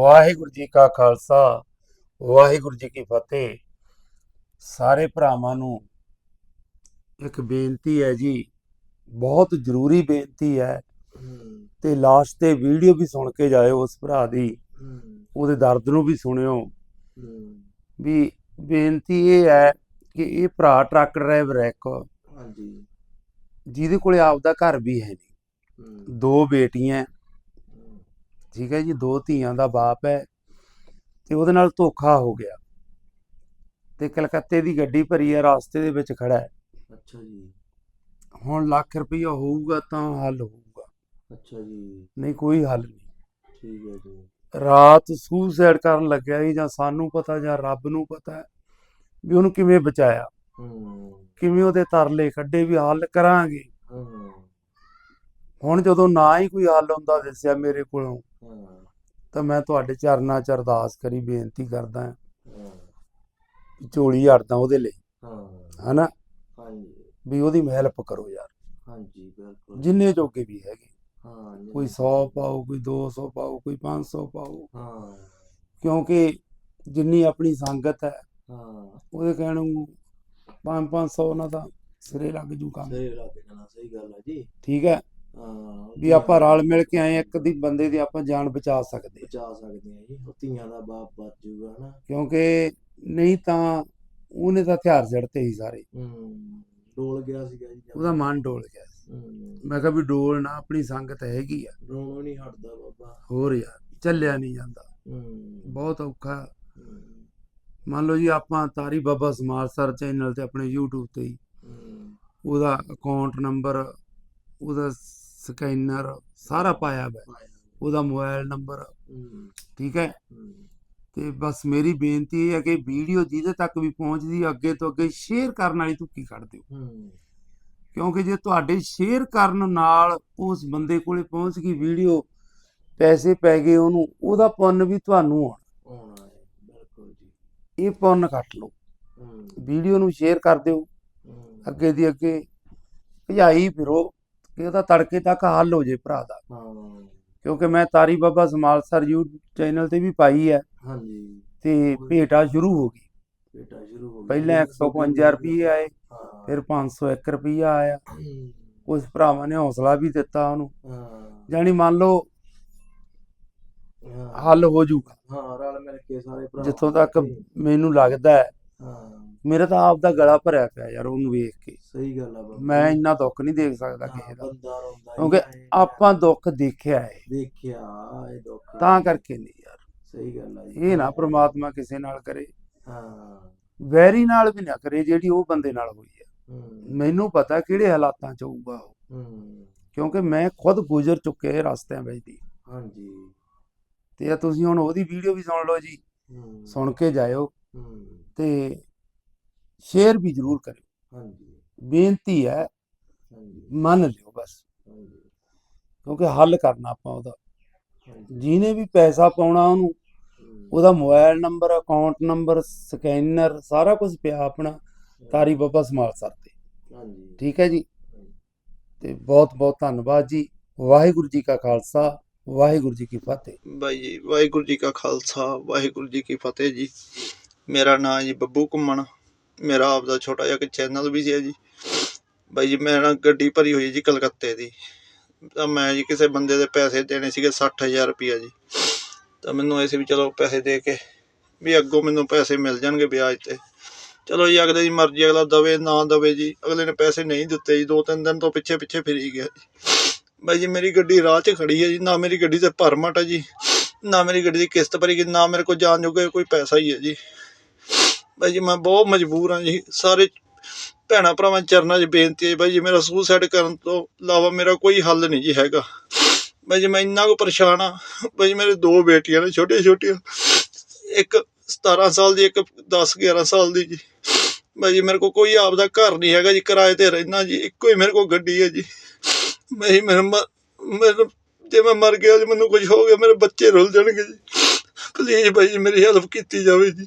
ਵਾਹਿਗੁਰੂ ਜੀ ਕਾ ਖਾਲਸਾ ਵਾਹਿਗੁਰੂ ਜੀ ਕੀ ਫਤਿਹ। ਸਾਰੇ ਭਰਾਵਾਂ ਨੂੰ ਇੱਕ ਬੇਨਤੀ ਹੈ ਜੀ ਬਹੁਤ ਜ਼ਰੂਰੀ ਬੇਨਤੀ ਹੈ। ਤੇ ਲਾਸਟ ਤੇ ਵੀਡੀਓ ਵੀ ਸੁਣ ਕੇ ਜਾਇਓ ਉਸ ਭਰਾ ਦੀ। ਉਹਦੇ ਦਰਦ ਨੂੰ ਵੀ ਸੁਣਿਓ। ਵੀ ਬੇਨਤੀ ਇਹ ਹੈ ਕਿ ਇਹ ਭਰਾ ਟਰੱਕ ਡਰਾਈਵਰ ਹੈ ਇੱਕ। ਹਾਂਜੀ। ਜਿਹਦੇ ਕੋਲੇ ਆਪਦਾ ਘਰ ਵੀ ਹੈ ਨਹੀਂ ਦੋ ਬੇਟੀਆਂ। ਠੀਕ ਹੈ ਜੀ ਦੋ ਧੀਆਂ ਦਾ ਬਾਪ ਹੈ ਤੇ ਉਹਦੇ ਨਾਲ ਧੋਖਾ ਹੋ ਗਿਆ ਤੇ ਕਲਕੱਤੇ ਦੀ ਗੱਡੀ ਭਰੀ ਹੈ ਰਾਸਤੇ ਦੇ ਵਿੱਚ ਖੜਾ ਹੈ। ਅੱਛਾ ਜੀ। ਹੁਣ ਲੱਖ ਰੁਪਈਆ ਹੋਊਗਾ ਤਾਂ ਹੱਲ ਹੋਊਗਾ। ਅੱਛਾ ਜੀ। ਨਹੀਂ ਕੋਈ ਹੱਲ ਨਹੀਂ। ਠੀਕ ਹੈ ਜੀ। ਰਾਤ ਸੁਸਾਈਡ ਕਰਨ ਲੱਗਿਆ ਸੀ ਜਾਂ ਸਾਨੂੰ ਪਤਾ ਜਾਂ ਰੱਬ ਨੂੰ ਪਤਾ ਹੈ ਵੀ ਉਹਨੂੰ ਕਿਵੇਂ ਬਚਾਇਆ। ਕਿਵੇਂ ਉਹਦੇ ਤਰਲੇ ਕੱਢੇ ਵੀ ਹੱਲ ਕਰਾਂਗੇ। ਹੁਣ ਜਦੋਂ ਨਾ ਹੀ ਕੋਈ ਹੱਲ ਹੁੰਦਾ ਦੱਸਿਆ ਮੇਰੇ ਕੋਲੋਂ ਤਾਂ ਮੈਂ ਤੁਹਾਡੇ ਚਰਨਾਂ 'ਚ ਅਰਦਾਸ ਕਰੀ ਬੇਨਤੀ ਕਰਦਾ ਹਾਂ ਝੋਲੀ ਹੜਦਾ ਉਹਦੇ ਲਈ। ਹਾਂ। ਹਨਾ? ਹਾਂਜੀ। ਵੀ ਉਹਦੀ ਹੈਲਪ ਕਰੋ ਯਾਰ। ਹਾਂਜੀ ਬਿਲਕੁਲ। ਜਿੰਨੇ ਜੋਗੇ ਵੀ ਹੈਗੇ। ਹਾਂ ਕੋਈ 100 ਪਾਓ ਕੋਈ 200 ਪਾਓ ਕੋਈ 500 ਪਾਓ। ਹਾਂ। ਕਿਉਂਕਿ ਜਿੰਨੀ ਆਪਣੀ ਸੰਗਤ ਹੈ ਹਾਂ। ਉਹਦੇ ਕਹਿਣ ਨੂੰ 5-500 ਉਹਨਾਂ ਦਾ ਸਿਰੇ ਲੱਗ ਜੂ ਕੰਮ। ਸਹੀ ਲੱਗ ਜਾਣਾ ਸਹੀ ਗੱਲ ਹੈ ਜੀ। ਠੀਕ ਹਾਂ? ਵੀ ਆਪਾਂ ਰਲ ਮਿਲ ਕੇ ਆਏ ਇੱਕ ਦੀ ਬੰਦੇ ਦੀ ਆਪਾਂ ਜਾਨ ਬਚਾ ਸਕਦੇ। ਬਚਾ ਸਕਦੇ ਆ ਜੀ ਉਹ ਧੀਆਂ ਦਾ ਬਾਪ ਬਚ ਜੂਗਾ ਨਾ ਕਿਉਂਕਿ ਨਹੀਂ ਤਾਂ ਉਹਨੇ ਤਾਂ ਹਥਿਆਰ ਜੜਤੇ ਹੀ ਸਾਰੇ। ਹੂੰ ਡੋਲ ਗਿਆ ਸੀਗਾ ਜੀ। ਉਹਦਾ ਮਨ ਡੋਲ ਗਿਆ ਮੈਂ ਕਿਹਾ ਵੀ ਡੋਲ ਨਾ ਆਪਣੀ ਸੰਗਤ ਹੈਗੀ ਆ। ਰੋਣੋਂ ਨਹੀਂ ਹਟਦਾ ਬਾਬਾ। ਹੋਰ ਯਾਰ ਚੱਲਿਆ ਨਹੀਂ ਜਾਂਦਾ। ਹੂੰ। ਬਹੁਤ ਔਖਾ। ਮੰਨ ਲਓ ਜੀ ਆਪਾਂ ਤਾਰੀ ਬਾਬਾ ਸਮਾਜ ਸਰ ਚੈਨਲ ਤੇ ਆਪਣੇ YouTube ਤੇ ਹੂੰ ਉਹਦਾ ਅਕਾਊਂਟ ਨੰਬਰ ਉਹਦਾ ਸਕੈਨਰ ਸਾਰਾ ਪਾਇਆ ਹੋਇਆ। ਹੈ। ਉਹਦਾ ਮੋਬਾਈਲ ਨੰਬਰ। ਠੀਕ ਹੈ? ਤੇ ਬਸ ਮੇਰੀ ਬੇਨਤੀ ਇਹ ਹੈ ਕਿ ਵੀਡੀਓ ਜਿਹਦੇ ਤੱਕ ਵੀ ਪਹੁੰਚਦੀ ਹੈ, ਅੱਗੇ ਤੋਂ ਅੱਗੇ ਸ਼ੇਅਰ ਕਰਨ ਵਾਲੀ ਤੁੱਕੀ ਕੱਢ ਦਿਓ? ਕਿਉਂਕਿ ਜੇ ਤੁਹਾਡੇ ਸ਼ੇਅਰ ਕਰਨ ਨਾਲ ਉਸ ਬੰਦੇ ਕੋਲੇ ਪਹੁੰਚ ਗਈ ਵੀਡੀਓ ਪੈਸੇ ਪੈ ਗਏ ਉਹਨੂੰ ਉਹਦਾ ਪੁੰਨ ਵੀ ਤੁਹਾਨੂੰ ਆਉਣਾ। ਬਿਲਕੁਲ ਜੀ। ਇਹ ਪੁੰਨ ਕੱਟ ਲਓ। ਵੀਡੀਓ ਨੂੰ ਸ਼ੇਅਰ ਕਰ ਦਿਓ। ਅੱਗੇ ਦੀ ਅੱਗੇ ਭਜਾਈ ਫਿਰੋ। ਕਿ ਉਹਦਾ ਤੜਕੇ ਤੱਕ ਹੱਲ ਹੋ ਜੇ ਭਰਾ ਦਾ। ਹਾਂ। ਕਿਉਂਕਿ ਮੈਂ ਤਾਰੀ ਬਾਬਾ ਸਮਾਲ ਸਰ YouTube ਚੈਨਲ ਤੇ ਵੀ ਪਾਈ ਹੈ। ਹਾਂਜੀ। ਤੇ ਭੇਟਾ ਸ਼ੁਰੂ ਹੋ ਗਈ। ਬੇਟਾ ਸ਼ੁਰੂ ਹੋ ਗਿਆ ਪਹਿਲਾਂ 155 ਰੁਪਏ ਆਏ ਫਿਰ 501 ਰੁਪਈਆ ਆਇਆ। ਉਸ ਭਰਾਵਾਂ ਨੇ ਹੌਸਲਾ ਵੀ ਦਿੱਤਾ ਉਹਨੂੰ। ਹਾਂ। ਜਾਨੀ ਮੰਨ ਲਓ ਹੱਲ ਹੋ ਜਾਊਗਾ ਹਾਂ ਰਲ ਮਿਲ ਕੇ ਸਾਰੇ ਭਰਾ ਜਿੱਥੋਂ ਤੱਕ ਮੈਨੂੰ ਲੱਗਦਾ ਹੈ ਹਾਂ। ਮੇਰਾ ਤਾਂ ਆਪ ਦਾ ਗਲਾ ਭਰਿਆ ਪਿਆ ਯਾਰ ਉਹਨੂੰ ਵੇਖ ਕੇ। ਸਹੀ ਗੱਲ ਆ ਬਾਬਾ। ਮੈਂ ਇੰਨਾ ਦੁੱਖ ਨਹੀਂ ਦੇਖ ਸਕਦਾ ਕਿਸੇ ਦਾ। ਬੰਦਾ ਰੋਂਦਾ ਹੀ ਕਿਉਂਕਿ। ਆਪਾਂ ਦੁੱਖ ਦੇਖਿਆ ਹੈ ਦੇਖਿਆ ਇਹ ਦੁੱਖ। ਤਾਂ ਕਰਕੇ ਨਹੀਂ ਯਾਰ। ਸਹੀ ਗੱਲ ਆ ਜੀ। ਇਹ ਨਾ ਪ੍ਰਮਾਤਮਾ ਕਿਸੇ ਨਾਲ ਕਰੇ। ਹਾਂ। ਵੈਰੀ ਨਾਲ ਵੀ ਨਾ ਕਰੇ ਜਿਹੜੀ ਉਹ ਬੰਦੇ ਨਾਲ ਹੋਈ ਹੈ। ਮੈਨੂੰ ਪਤਾ ਕਿਹੜੇ ਹਾਲਾਤਾਂ ਚ ਹੋਊਗਾ ਉਹ। ਹੂੰ। ਕਿਉਂਕਿ ਮੈਂ ਖੁਦ ਗੁਜ਼ਰ ਚੁੱਕਿਆ ਇਹ ਰਸਤਿਆਂ ਵਿੱਚ ਦੀ। ਹਾਂਜੀ। ਤੇ ਤੁਸੀਂ ਹੁਣ ਉਹਦੀ ਵੀਡੀਓ ਵੀ ਸੁਣ ਲਓ ਜੀ। ਸੁਣ ਕੇ ਜਾਇਓ। ਤੇ ਸ਼ੇਅਰ ਵੀ ਜ਼ਰੂਰ ਕਰਿਓ। ਹਾਂਜੀ। ਬੇਨਤੀ ਹੈ ਹਾਂਜੀ। ਮੰਨ ਲਿਓ ਬਸ। ਕਿਉਂਕਿ ਹੱਲ ਕਰਨਾ ਆਪਾਂ ਉਹਦਾ। ਜਿਹਨੇ ਵੀ ਪੈਸਾ ਪਾਉਣਾ ਉਹਨੂੰ ਉਹਦਾ mobile number account number scanner ਸਾਰਾ ਕੁਝ ਪਿਆ ਆਪਣਾ ਤਾਰੀ ਬਾਬਾ ਸਮਾਲ ਸਰ ਤੇ। ਹਾਂਜੀ। ਠੀਕ ਹੈ ਜੀ? ਤੇ ਬਹੁਤ ਬਹੁਤ ਧੰਨਵਾਦ ਜੀ। ਵਾਹਿਗੁਰੂ ਜੀ ਕਾ ਖਾਲਸਾ ਵਾਹਿਗੁਰੂ ਜੀ ਕੀ ਫਤਿਹ। ਬਾਈ ਜੀ ਵਾਹਿਗੁਰੂ ਜੀ ਕਾ ਖਾਲਸਾ ਵਾਹਿਗੁਰੂ ਜੀ ਕੀ ਫਤਿਹ ਜੀ। ਮੇਰਾ ਨਾਮ ਜੀ ਬੱਬੂ ਘੁੰਮਣ। ਮੇਰਾ ਆਪਦਾ ਛੋਟਾ ਜਿਹਾ ਚੈਨਲ ਵੀ ਸੀ ਜੀ। ਬਾਈ ਜੀ ਮੈਂ ਨਾ ਗੱਡੀ ਭਰੀ ਹੋਈ ਹੈ ਜੀ ਕਲਕੱਤੇ ਦੀ। ਤਾਂ ਮੈਂ ਜੀ ਕਿਸੇ ਬੰਦੇ ਦੇ ਪੈਸੇ ਦੇਣੇ ਸੀਗੇ 60000 ਰੁਪਇਆ ਜੀ। ਤਾਂ ਮੈਨੂੰ ਐਸੇ ਵੀ ਚਲੋ ਪੈਸੇ ਦੇ ਕੇ ਵੀ ਅੱਗੋਂ ਮੈਨੂੰ ਪੈਸੇ ਮਿਲ ਜਾਣਗੇ ਵਿਆਜ ਤੇ। ਚਲੋ ਜੀ, ਅਗਲੇ ਦੀ ਮਰਜ਼ੀ, ਅਗਲਾ ਦਵੇ ਨਾ ਦਵੇ ਜੀ, ਅਗਲੇ ਨੇ ਪੈਸੇ ਨਹੀਂ ਦਿੱਤੇ ਜੀ। ਦੋ ਤਿੰਨ ਦਿਨ ਤੋਂ ਪਿੱਛੇ ਪਿੱਛੇ ਫਿਰੀ ਗਿਆ ਜੀ। ਬਾਈ ਜੀ, ਮੇਰੀ ਗੱਡੀ ਰਾਹ 'ਚ ਖੜੀ ਹੈ ਜੀ। ਨਾ ਮੇਰੀ ਗੱਡੀ ਤੇ ਭਰਮਟ ਹੈ ਜੀ। ਨਾ ਮੇਰੀ ਗੱਡੀ ਦੀ ਕਿਸ਼ਤ ਭਰੀ ਗਈ, ਨਾ ਮੇਰੇ ਕੋਲ ਜਾਣ ਜੋਗੇ ਕੋਈ ਪੈਸਾ ਹੀ ਹੈ ਜੀ। ਬਾਈ ਜੀ ਮੈਂ ਬਹੁਤ ਮਜਬੂਰ ਹਾਂ ਜੀ। ਸਾਰੇ ਭੈਣਾਂ ਭਰਾਵਾਂ ਚਰਨਾਂ 'ਚ ਬੇਨਤੀ ਹੈ ਬਾਈ ਜੀ, ਮੇਰਾ ਸੁਸਾਈਡ ਕਰਨ ਤੋਂ ਇਲਾਵਾ ਮੇਰਾ ਕੋਈ ਹੱਲ ਨਹੀਂ ਜੀ ਹੈਗਾ। ਬਾਈ ਜੀ ਮੈਂ ਇੰਨਾ ਕੁ ਪਰੇਸ਼ਾਨ ਆ ਬਾਈ ਜੀ ਮੇਰੇ ਦੋ ਬੇਟੀਆਂ ਨੇ ਛੋਟੀਆਂ ਛੋਟੀਆਂ ਇੱਕ 17 ਸਾਲ ਦੀ, ਇੱਕ 10 11 ਸਾਲ ਦੀ ਜੀ। ਬਾਈ ਜੀ ਮੇਰੇ ਕੋਲ ਕੋਈ ਆਪਦਾ ਘਰ ਨਹੀਂ ਹੈਗਾ ਜੀ, ਕਿਰਾਏ ਤੇ ਰਹਿਣਾ ਜੀ। ਇੱਕੋ ਹੀ ਮੇਰੇ ਕੋਲ ਗੱਡੀ ਹੈ ਜੀ। ਮੈਂ ਜੀ ਮੇਰੇ ਮ- ਮੇਰੇ ਜੇ ਮੈਂ ਮਰ ਗਿਆ ਜੀ, ਮੈਨੂੰ ਕੁਝ ਹੋ ਗਿਆ, ਮੇਰੇ ਬੱਚੇ ਰੁੱਲ ਜਾਣਗੇ ਜੀ। ਪਲੀਜ਼ ਬਾਈ ਜੀ ਮੇਰੀ ਹੈਲਪ ਕੀਤੀ ਜਾਵੇ ਜੀ।